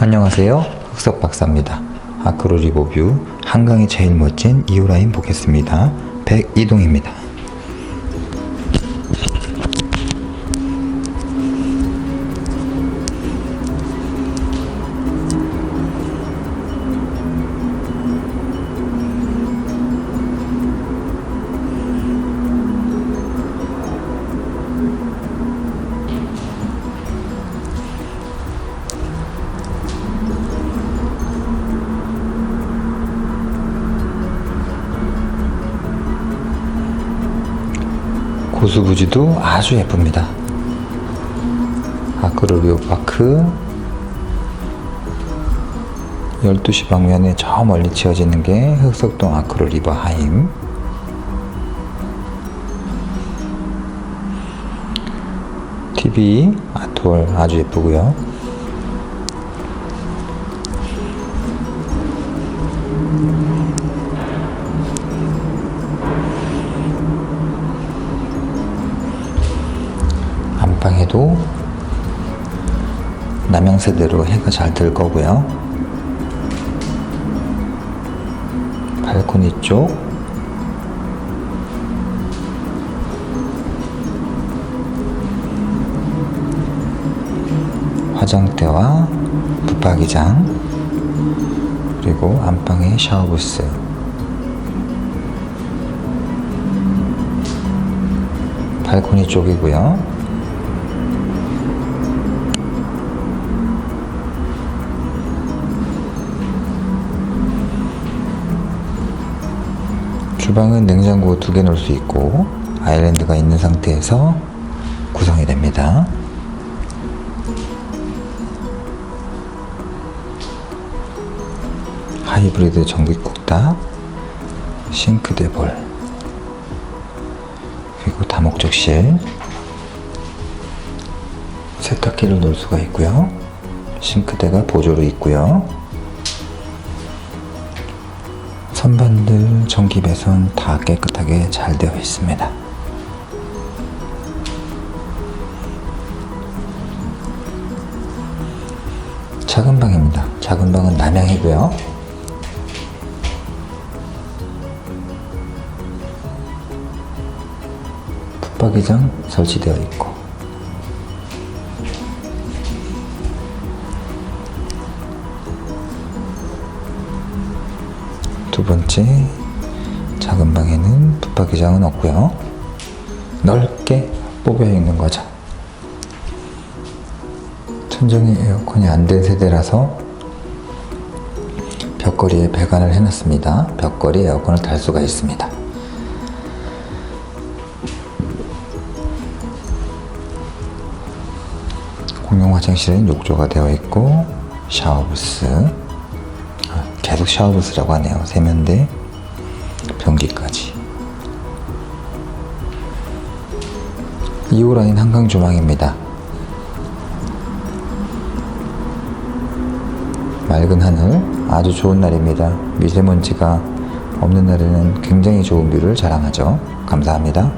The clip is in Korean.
안녕하세요. 흑석 박사입니다. 아크로 리보뷰 한강이 제일 멋진 이오라인 보겠습니다. 백이동입니다. 고수부지도 아주 예쁩니다. 아크로리오 파크 12시 방면에 저 멀리 치어지는 게 흑석동 아크로 리버 하임 TV 아트월 아주 예쁘고요. 안방에도 남양세대로 해가 잘 들 거고요. 발코니 쪽 화장대와 붙박이장 그리고 안방에 샤워부스 발코니 쪽이고요. 주방은 냉장고 두 개 놓을 수 있고 아일랜드가 있는 상태에서 구성이 됩니다. 하이브리드 전기쿡탑, 싱크대 볼, 그리고 다목적실, 세탁기를 놓을 수가 있고요. 싱크대가 보조로 있고요. 선반들, 전기 배선 다 깨끗하게 잘 되어 있습니다. 작은 방입니다. 작은 방은 남향이고요. 붙박이장 설치되어 있고 두 번째 작은 방에는 붙박이장은 없고요. 넓게 뽑여 있는 거죠. 천정에 에어컨이 안 된 세대라서 벽걸이에 배관을 해놨습니다. 벽걸이 에어컨을 달 수가 있습니다. 공용 화장실은 욕조가 되어 있고 샤워부스 아, 계속 샤워부스라고 하네요. 세면대, 변기까지. 2호 라인 한강 조망입니다. 맑은 하늘, 아주 좋은 날입니다. 미세먼지가 없는 날에는 굉장히 좋은 뷰를 자랑하죠. 감사합니다.